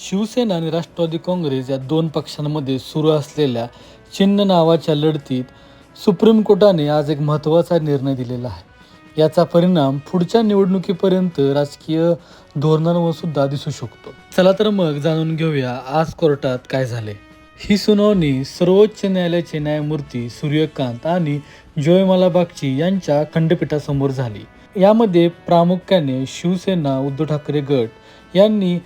शिवसेना आणि राष्ट्रवादी काँग्रेस या दोन पक्षांमध्ये सुरू असलेल्या चिन्ह नावाच्या लढतीत सुप्रीम कोर्टाने आज एक महत्त्वाचा निर्णय दिलेला आहे. याचा परिणाम पुढच्या निवडणुकीपर्यंत राजकीय धोरणांवर सुद्धा दिसू शकतो. चला तर मग जाणून घेऊया आज कोर्टात काय झाले. ही सुनावणी सर्वोच्च न्यायालयाचे न्यायमूर्ती सूर्यकांत आणि जोयमाला बागची यांच्या खंडपीठासमोर झाली. यामध्ये प्रामुख्याने शिवसेना उद्धव ठाकरे गट यांनी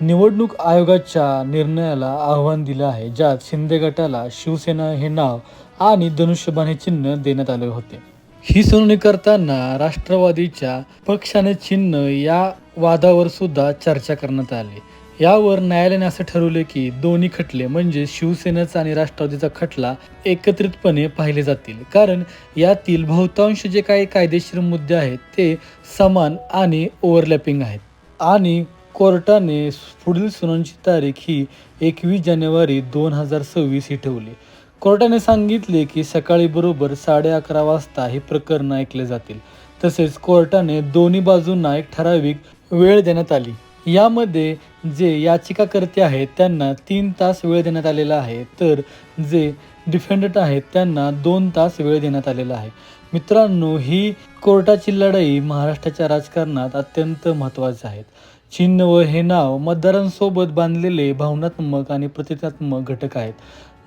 निवडणूक आयोगाच्या निर्णयाला आव्हान दिलं आहे ज्यात शिंदे गटाला शिवसेना हे नाव आणि धनुष्यबाण हे चिन्ह देण्यात आले होते. ही सुनावणी करताना राष्ट्रवादीच्या पक्षाने चिन्ह या वादावर सुद्धा चर्चा करण्यात आली. यावर न्यायालयाने असं ठरवले की दोन्ही खटले म्हणजे शिवसेनेचा आणि राष्ट्रवादीचा खटला एकत्रितपणे पाहिले जातील. कारण यातील बहुतांश जे काही कायदेशीर मुद्दे आहेत ते समान आणि ओव्हरलॅपिंग आहेत. आणि कोर्टाने पुढील सुनावणीची तारीख ही एकवीस जानेवारी दोन हजार सव्वीस ही ठेवली. कोर्टाने सांगितले की सकाळी बरोबर साडे अकरा वाजता हे प्रकरण ऐकले जातील. तसेच कोर्टाने दोन्ही बाजूंना एक ठराविक वेळ देण्यात आली. यामध्ये जे याचिकाकर्ते आहेत त्यांना तीन तास वेळ देण्यात आलेला आहे तर जे डिफेंडंट आहेत त्यांना दोन तास वेळ देण्यात आलेला आहे. मित्रांनो ही कोर्टाची लढाई महाराष्ट्राच्या राजकारणात अत्यंत महत्त्वाची आहे. चिन्ह व हे नाव मतदारांसोबत बांधलेले भावनात्मक आणि प्रतिकात्मक घटक आहेत.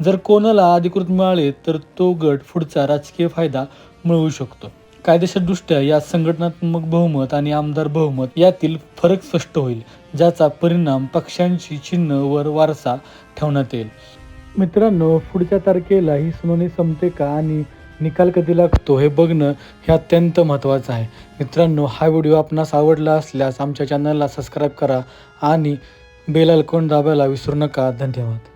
जर कोणाला अधिकृत मिळाले तर तो गट पुढचा राजकीय फायदा मिळवू शकतो. कायदेशीरदृष्ट्या या संघटनात्मक बहुमत आणि आमदार बहुमत यातील फरक स्पष्ट होईल ज्याचा परिणाम पक्षांची चिन्ह वर वारसा ठेवण्यात येईल. मित्रांनो पुढच्या तारखेला ही सुनावणी संपते का आणि निकाल कधी लागतो हे बघणं हे अत्यंत महत्त्वाचं आहे. मित्रांनो हा व्हिडिओ आपणास आवडला असल्यास आमच्या चॅनलला सबस्क्राईब करा आणि बेल आयकॉन दाबायला विसरू नका. धन्यवाद.